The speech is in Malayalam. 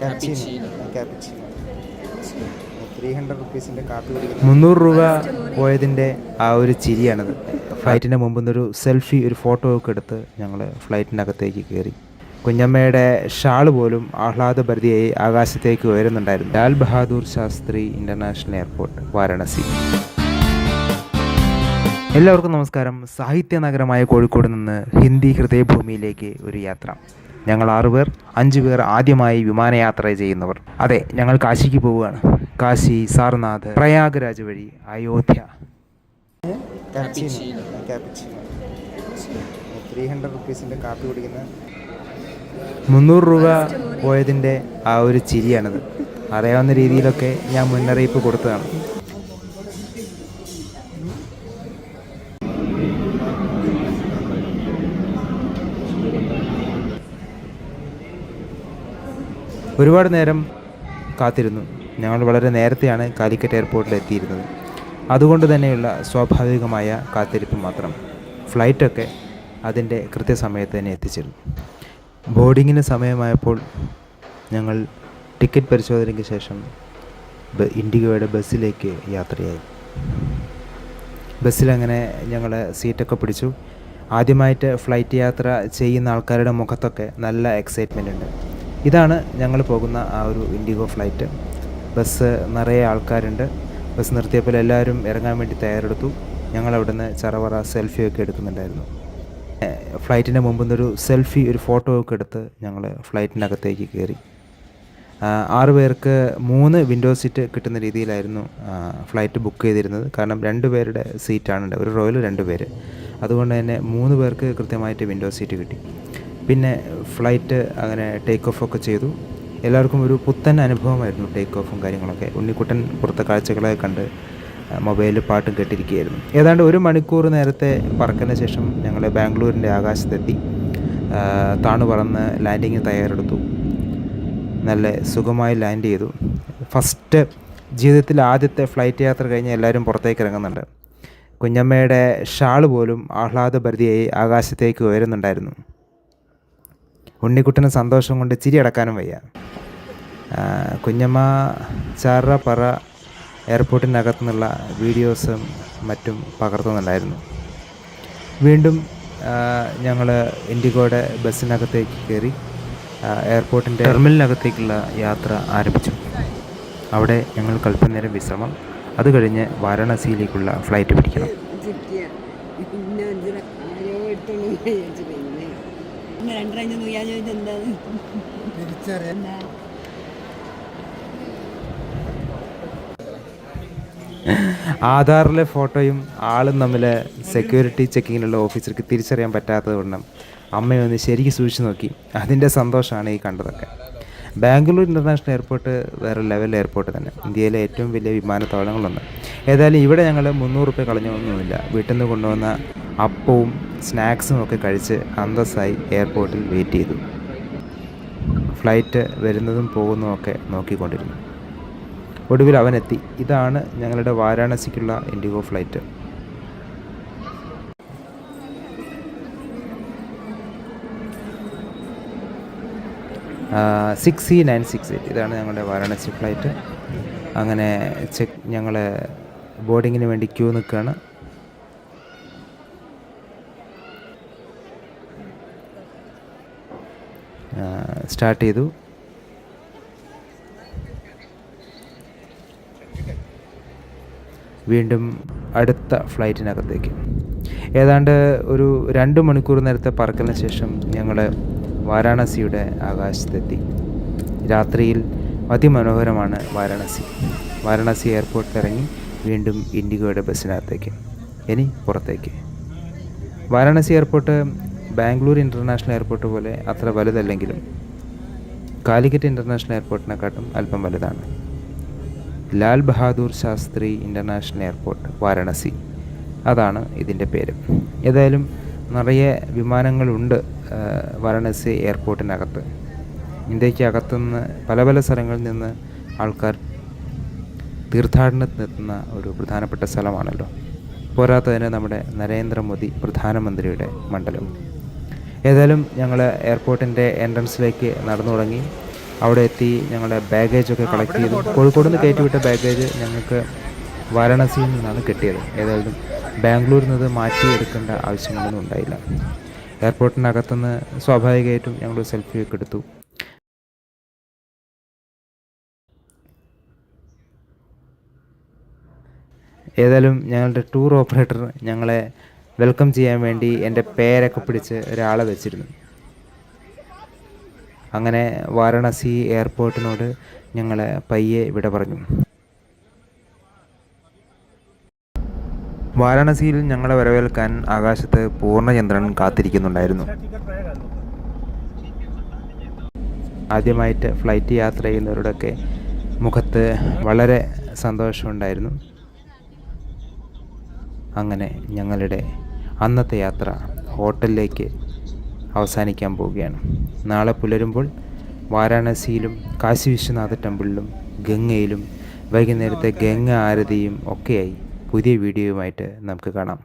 കാപ്പി മുന്നൂറ് രൂപ പോയതിന്റെ ആ ഒരു ചിരിയാണത്. ഫ്ലൈറ്റിന്റെ മുമ്പിൽ നിന്നൊരു സെൽഫി ഒരു ഫോട്ടോ ഒക്കെ എടുത്ത് ഞങ്ങൾ ഫ്ലൈറ്റിനകത്തേക്ക് കയറി. കുഞ്ഞമ്മയുടെ ഷാൾ പോലും ആഹ്ലാദഭരിതയായി ആകാശത്തേക്ക് ഉയരുന്നുണ്ടായിരുന്നു. Lal Bahadur Shastri international airport Varanasi. എല്ലാവർക്കും നമസ്കാരം. സാഹിത്യ നഗരമായ കോഴിക്കോട് നിന്ന് ഹിന്ദി ഹൃദയഭൂമിയിലേക്ക് ഒരു യാത്ര. ഞങ്ങൾ ആറുപേർ അഞ്ചു പേർ ആദ്യമായി വിമാനയാത്ര ചെയ്യുന്നവർ. അതെ ഞങ്ങൾ കാശിക്ക് പോവുകയാണ്. കാശി സാർനാഥ് പ്രയാഗ്രാജ് വഴി Ayodhya. cappuccino. cappuccino. Three hundred റുപ്പീസിന്റെ കാപ്പി കുടിക്കുന്ന മുന്നൂറ് രൂപ പോയതിന്റെ ആ ഒരു ചിരിയാണത്. അറിയാവുന്ന രീതിയിലൊക്കെ ഞാൻ മുന്നറിയിപ്പ് കൊടുത്തതാണ്. ഒരുപാട് നേരം കാത്തിരുന്നു. ഞങ്ങൾ വളരെ നേരത്തെയാണ് കാലിക്കറ്റ് എയർപോർട്ടിൽ എത്തിയിരുന്നത്. അതുകൊണ്ട് തന്നെയുള്ള സ്വാഭാവികമായ കാത്തിരിപ്പ് മാത്രം. ഫ്ലൈറ്റൊക്കെ അതിന്റെ കൃത്യസമയത്ത് തന്നെ എത്തിച്ചിരുന്നു ബോർഡിങ്ങിന് സമയമായപ്പോൾ ഞങ്ങൾ ടിക്കറ്റ് പരിശോധനയ്ക്ക് ശേഷം ഇൻഡിഗോയുടെ ബസ്സിലേക്ക് യാത്രയായി. ബസ്സിലങ്ങനെ ഞങ്ങൾ സീറ്റൊക്കെ പിടിച്ചു. ആദ്യമായിട്ട് ഫ്ലൈറ്റ് യാത്ര ചെയ്യുന്ന ആൾക്കാരുടെ മുഖത്തൊക്കെ നല്ല എക്സൈറ്റ്മെന്റ് ഉണ്ട്. ഇതാണ് ഞങ്ങൾ പോകുന്ന ആ ഒരു ഇൻഡിഗോ ഫ്ലൈറ്റ്. ബസ് നിറയെ ആൾക്കാരുണ്ട്. ബസ് നിർത്തിയപ്പോൾ എല്ലാവരും ഇറങ്ങാൻ വേണ്ടി തയ്യാറെടുത്തു. ഞങ്ങൾ അവിടുന്ന് ചറവറ സെൽഫിയൊക്കെ എടുക്കുന്നുണ്ടായിരുന്നു. ഫ്ലൈറ്റിന്റെ മുമ്പിൽ നിന്നൊരു സെൽഫി ഒരു ഫോട്ടോ ഒക്കെ എടുത്ത് ഞങ്ങൾ ഫ്ലൈറ്റിനകത്തേക്ക് കയറി. ആറ് പേർക്ക് മൂന്ന് വിൻഡോ സീറ്റ് കിട്ടുന്ന രീതിയിലായിരുന്നു ഫ്ലൈറ്റ് ബുക്ക് ചെയ്തിരുന്നത്. കാരണം രണ്ട് പേരുടെ സീറ്റാണ് ഒരു റോയിൽ രണ്ട് പേര്. അതുകൊണ്ട് തന്നെ മൂന്ന് പേർക്ക് കൃത്യമായിട്ട് വിൻഡോ സീറ്റ് കിട്ടി. പിന്നെ ഫ്ലൈറ്റ് അങ്ങനെ ടേക്ക് ഓഫ് ഒക്കെ ചെയ്തു. എല്ലാവർക്കും ഒരു പുത്തൻ അനുഭവമായിരുന്നു ടേക്ക് ഓഫും കാര്യങ്ങളൊക്കെ. ഉണ്ണിക്കുട്ടൻ പുറത്തെ കാഴ്ചകളെ കണ്ട് മൊബൈലിൽ പാട്ടും കേട്ടിരിക്കുകയായിരുന്നു. ഏതാണ്ട് ഒരു മണിക്കൂർ നേരത്തെ പറക്കുന്ന ശേഷം ഞങ്ങൾ ബാംഗ്ലൂരിന്റെ ആകാശത്തെത്തി. താണു പറന്ന് ലാൻഡിങ് തയ്യാറെടുത്തു. നല്ല സുഖമായി ലാൻഡ് ചെയ്തു. ഫസ്റ്റ് ജീവിതത്തിൽ ആദ്യത്തെ ഫ്ലൈറ്റ് യാത്ര കഴിഞ്ഞ് എല്ലാവരും പുറത്തേക്ക് ഇറങ്ങുന്നുണ്ട്. കുഞ്ഞമ്മയുടെ ഷാൾ പോലും ആഹ്ലാദഭരിതിയായി ആകാശത്തേക്ക് ഉയരുന്നുണ്ടായിരുന്നു. ഉണ്ണിക്കുട്ടന് സന്തോഷം കൊണ്ട് ചിരി അടക്കാനും വയ്യ. കുഞ്ഞമ്മ ചാറ പറ എയർപോർട്ടിനകത്തു നിന്നുള്ള വീഡിയോസും മറ്റും പകർത്തുന്നുണ്ടായിരുന്നു. വീണ്ടും ഞങ്ങൾ ഇൻഡിഗോയുടെ ബസ്സിനകത്തേക്ക് കയറി എയർപോർട്ടിന്റെ ടെർമിനലിനകത്തേക്കുള്ള യാത്ര ആരംഭിച്ചു. അവിടെ ഞങ്ങൾ കൽപ്പനേരം വിശ്രമം. അത് കഴിഞ്ഞ് വാരാണസിയിലേക്കുള്ള ഫ്ലൈറ്റ് പിടിക്കണം. പിന്നെ രണ്ടരഞ്ച് നോക്കിയാൽ ചോദിച്ചത് എന്താണ് എന്താ? ആധാറിലെ ഫോട്ടോയും ആളും തമ്മിൽ സെക്യൂരിറ്റി ചെക്കിങ്ങിലുള്ള ഓഫീസർക്ക് തിരിച്ചറിയാൻ പറ്റാത്തത് കൊണ്ടും അമ്മയൊന്ന് ശരിക്കും സൂക്ഷിച്ച് നോക്കി. അതിന്റെ സന്തോഷമാണ് ഈ കണ്ടതൊക്കെ. ബാംഗ്ലൂർ ഇന്റർനാഷണൽ എയർപോർട്ട് വേറെ ലെവൽ എയർപോർട്ട് തന്നെ. ഇന്ത്യയിലെ ഏറ്റവും വലിയ വിമാനത്താവളങ്ങളൊന്ന് ഏതായാലും ഇവിടെ ഞങ്ങൾ മുന്നൂറ് റുപ്യ കളഞ്ഞൊന്നുമില്ല. വീട്ടിൽ നിന്ന് കൊണ്ടുവന്ന അപ്പവും സ്നാക്സും ഒക്കെ കഴിച്ച് അന്തസ്സായി എയർപോർട്ടിൽ വെയിറ്റ് ചെയ്തു. ഫ്ലൈറ്റ് വരുന്നതും പോകുന്നതും ഒക്കെ നോക്കിക്കൊണ്ടിരുന്നു. ഒടുവിൽ അവനെത്തി ഇതാണ് ഞങ്ങളുടെ വാരാണസിക്കുള്ള Indigo flight. Six C nine six eight ഇതാണ് ഞങ്ങളുടെ വാരാണസി ഫ്ലൈറ്റ്. അങ്ങനെ ചെക്ക് ഞങ്ങൾ ബോർഡിങ്ങിന് വേണ്ടി ക്യൂ നിൽക്കുകയാണ്. സ്റ്റാർട്ട് ചെയ്തു. വീണ്ടും അടുത്ത ഫ്ലൈറ്റിനകത്തേക്ക്. ഏതാണ്ട് ഒരു രണ്ട് മണിക്കൂർ നേരത്തെ പറക്കലിന് ശേഷം ഞങ്ങൾ വാരാണസിയുടെ ആകാശത്തെത്തി. രാത്രിയിൽ അതിമനോഹരമാണ് വാരാണസി. വാരാണസി എയർപോർട്ടിൽ ഇറങ്ങി വീണ്ടും ഇൻഡിഗോയുടെ ബസ്സിനകത്തേക്ക്. ഇനി പുറത്തേക്ക്. Varanasi airport Bangalore international airport പോലെ അത്ര വലുതല്ലെങ്കിലും കാലിക്കറ്റ് ഇന്റർനാഷണൽ എയർപോർട്ടിനെക്കാട്ടും അല്പം വലുതാണ്. Lal Bahadur Shastri international airport Varanasi. അതാണ് ഇതിന്റെ പേര്. ഏതായാലും നിറയെ വിമാനങ്ങളുണ്ട് വാരണസി എയർപോർട്ടിനകത്ത്. ഇന്ത്യക്കകത്തുനിന്ന് പല പല സ്ഥലങ്ങളിൽ നിന്ന് ആൾക്കാർ തീർത്ഥാടനത്തിനെത്തുന്ന ഒരു പ്രധാനപ്പെട്ട സ്ഥലമാണല്ലോ. പോരാത്തതിന് നമ്മുടെ നരേന്ദ്രമോദി പ്രധാനമന്ത്രിയുടെ മണ്ഡലം. ഏതായാലും ഞങ്ങൾ എയർപോർട്ടിന്റെ എൻട്രൻസിലേക്ക് നടന്നു തുടങ്ങി. അവിടെ എത്തി ഞങ്ങളുടെ ബാഗേജ് ഒക്കെ കളക്ട് ചെയ്തു. കോഴിക്കോട് നിന്ന് കയറ്റിവിട്ട ബാഗേജ് ഞങ്ങൾക്ക് വാരാണസിയിൽ നിന്നാണ് കിട്ടിയത്. ഏതായാലും ബാംഗ്ലൂരിൽ നിന്ന് മാറ്റിയെടുക്കേണ്ട ആവശ്യങ്ങളൊന്നും ഉണ്ടായില്ല. എയർപോർട്ടിനകത്തുനിന്ന് സ്വാഭാവികമായിട്ടും ഞങ്ങൾ സെൽഫിയൊക്കെ എടുത്തു. ഏതായാലും ഞങ്ങളുടെ ടൂർ ഓപ്പറേറ്റർ ഞങ്ങളെ വെൽക്കം ചെയ്യാൻ വേണ്ടി എന്റെ പേരൊക്കെ പിടിച്ച് ഒരാളെ വെച്ചിരുന്നു. അങ്ങനെ വാരണാസി എയർപോർട്ടിനോട് ഞങ്ങൾ പയ്യെ ഇവിടെ പറഞ്ഞു. വാരാണസിയിൽ ഞങ്ങളെ വരവേൽക്കാൻ ആകാശത്ത് പൂർണചന്ദ്രൻ കാത്തിരിക്കുന്നുണ്ടായിരുന്നു. ആദ്യമായിട്ട് ഫ്ലൈറ്റ് യാത്ര ചെയ്യുന്നവരുടെയൊക്കെ മുഖത്ത് വളരെ സന്തോഷമുണ്ടായിരുന്നു. അങ്ങനെ ഞങ്ങളുടെ അന്നത്തെ യാത്ര ഹോട്ടലിലേക്ക് അവസാനിക്കാൻ പോവുകയാണ്. നാളെ പുലരുമ്പോൾ വാരാണസിയിലും കാശി വിശ്വനാഥ ടെമ്പിളിലും ഗംഗയിലും വൈകുന്നേരത്തെ ഗംഗ ആരതിയും ഒക്കെയായി പുതിയ വീഡിയോയുമായിട്ട് നമുക്ക് കാണാം.